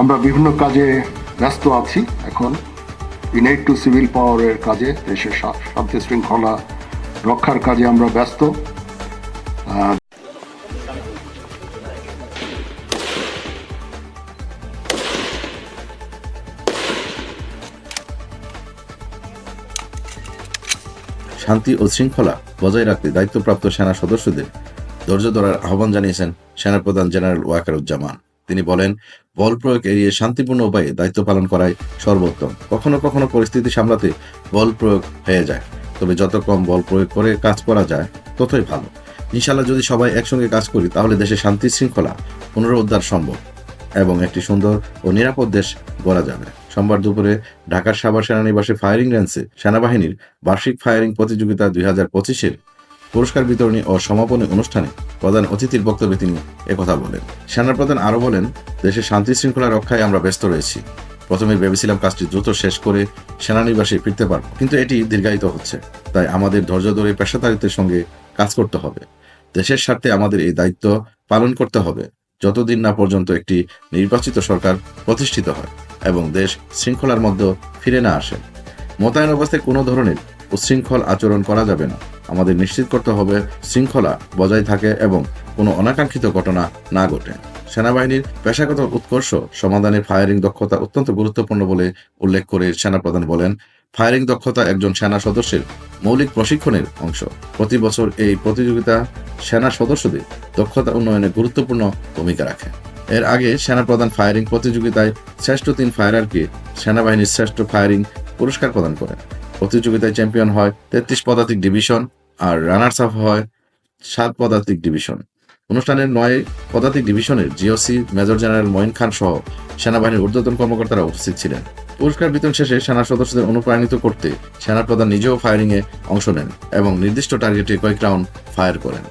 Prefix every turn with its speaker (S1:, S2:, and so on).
S1: আমরা বিভিন্ন কাজে ব্যস্ত আছি এখন। ইনাইট টু সিভিল পাওয়ারের কাজে, দেশের শান্তি শৃঙ্খলা রক্ষার কাজে আমরা ব্যস্ত।
S2: শান্তি ও শৃঙ্খলা বজায় রাখতে দায়িত্বপ্রাপ্ত সেনা সদস্যদের ধৈর্য ধরার আহ্বান জানিয়েছেন সেনাপ্রধান জেনারেল ওয়াকারুজ্জামান। তিনি বলেন, বল প্রয়োগ এড়িয়ে শান্তিপূর্ণ উপায়ে দায়িত্ব পালন করাই সর্বোত্তম। কখনো কখনো পরিস্থিতি সামলাতে বল প্রয়োগ হয়ে যায়, তবে যত কম বল প্রয়োগ করে কাজ করা যায়, ততই ভালো। ইনশাল্লাহ যদি সবাই একসঙ্গে কাজ করি, তাহলে দেশে শান্তি শৃঙ্খলা পুনরুদ্ধার সম্ভব এবং একটি সুন্দর ও নিরাপদ দেশ গড়া যাবে। সোমবার দুপুরে ঢাকার সাভার সেনানিবাসে ফায়ারিং রেঞ্জে সেনাবাহিনীর বার্ষিক ফায়ারিং প্রতিযোগিতা দুই হাজার পঁচিশের পুরস্কার বিতরণী ও সমাপনী অনুষ্ঠানে প্রধান অতিথির বক্তব্যে তিনি একথা বলেন। সেনাপ্রধান আরও বলেন দেশের শান্তি শৃঙ্খলা রক্ষায় আমরা ব্যস্ত রয়েছি। প্রথমে ভেবেছিলাম কাজটি দ্রুত শেষ করে সেনানিবাসে ফিরতে পারব, কিন্তু এটি দীর্ঘায়িত হচ্ছে। তাই আমাদের ধৈর্য ধরে পেশাদারিত্বের সঙ্গে কাজ করতে হবে। দেশের স্বার্থে আমাদের এই দায়িত্ব পালন করতে হবে। যতদিন না পর্যন্ত একটি নির্বাচিত সরকার প্রতিষ্ঠিত হয় এবং দেশ শৃঙ্খলার মধ্যে ফিরে না আসে। মোতায়েন অবস্থায় কোনো ধরনের উচ্ছৃঙ্খল আচরণ করা যাবে না। আমাদের নিশ্চিত করতে হবে শৃঙ্খলা বজায় থাকে এবং কোনো অনাকাঙ্ক্ষিত ঘটনা না ঘটে। সেনাবাহিনীর পেশাগত উৎকর্ষ সমাধানে ফায়ারিং দক্ষতা অত্যন্ত গুরুত্বপূর্ণ বলে উল্লেখ করে সেনাপ্রধান বলেন, ফায়ারিং দক্ষতা একজন সেনা সদস্যের মৌলিক প্রশিক্ষণের অংশ। প্রতি বছর এই প্রতিযোগিতা সেনা সদস্যদের দক্ষতা উন্নয়নে গুরুত্বপূর্ণ ভূমিকা রাখে। এর আগে সেনাপ্রধান ফায়ারিং প্রতিযোগিতায় শ্রেষ্ঠ তিন ফায়ারারকে সেনাবাহিনীর শ্রেষ্ঠ ফায়ারিং পুরস্কার প্রদান করেন প্রতিযোগিতায় চ্যাম্পিয়ন হয় তেত্রিশ পদাতিক ডিভিশন আর রানার্স আপ হয় সাত পদাতিক ডিভিশন অনুষ্ঠানের নয় পদাতিক ডিভিশনের GOC major general Moin Khan সহ সেনাবাহিনীর ঊর্ধ্বতন কর্মকর্তারা উপস্থিত ছিলেন। পুরস্কার বিতরণ শেষে সেনা সদস্যদের অনুপ্রাণিত করতে সেনাপ্রধান নিজেও ফায়ারিংয়ে অংশ নেন এবং নির্দিষ্ট টার্গেটে কয়েক রাউন্ড ফায়ার করেন।